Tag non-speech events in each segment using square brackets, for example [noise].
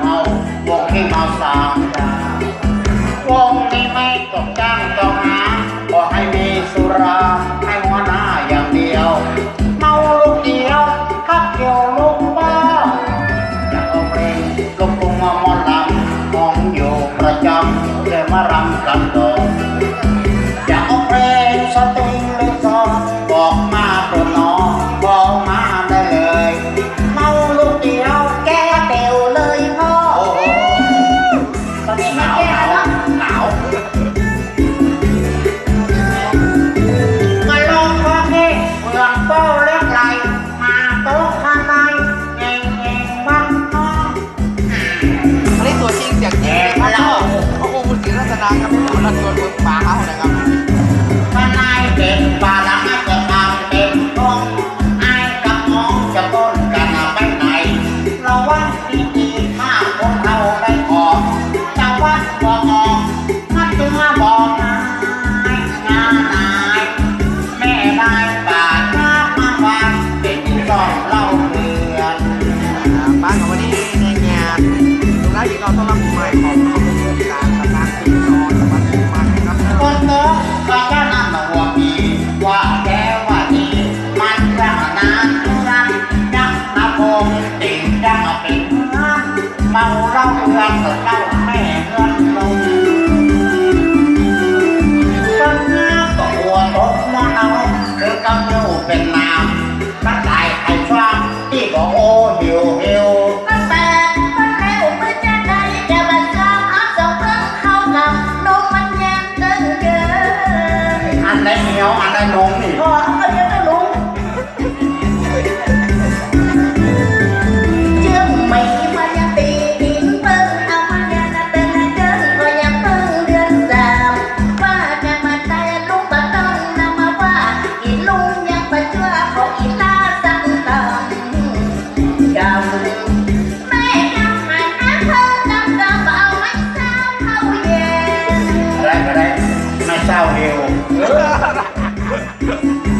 เฮาวงที่มาสามดาวงนี้ไม่ตกจ้างต้องหาขอให้มีสุราให้หัวหน้าอย่างเดียวเมาลูกเดียวขับเดียวลูกบ้าอยากเอาเพลงลูกกรุงมามอนลำมองอยู่ประจำเลยมารำกันโดอยากเอาเพลงสตริง เสียงจริงนะครับพวกคุณศรีรัตนาครับคุณรัตน์ตัเมือป่าเขานะครับ เงินก็ตั้แม่เงินลงต้นหน้าตัวรถมอเอาเธอกำเนิเป็นนามตั้งใจไอ้ช่างที่บอกโอ้หิวหิวอันไหนเหนียอันไหนนม nữa [laughs]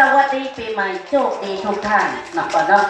สวัสดีปีใหม่โชคดีทุกท่านนะครับเนาะ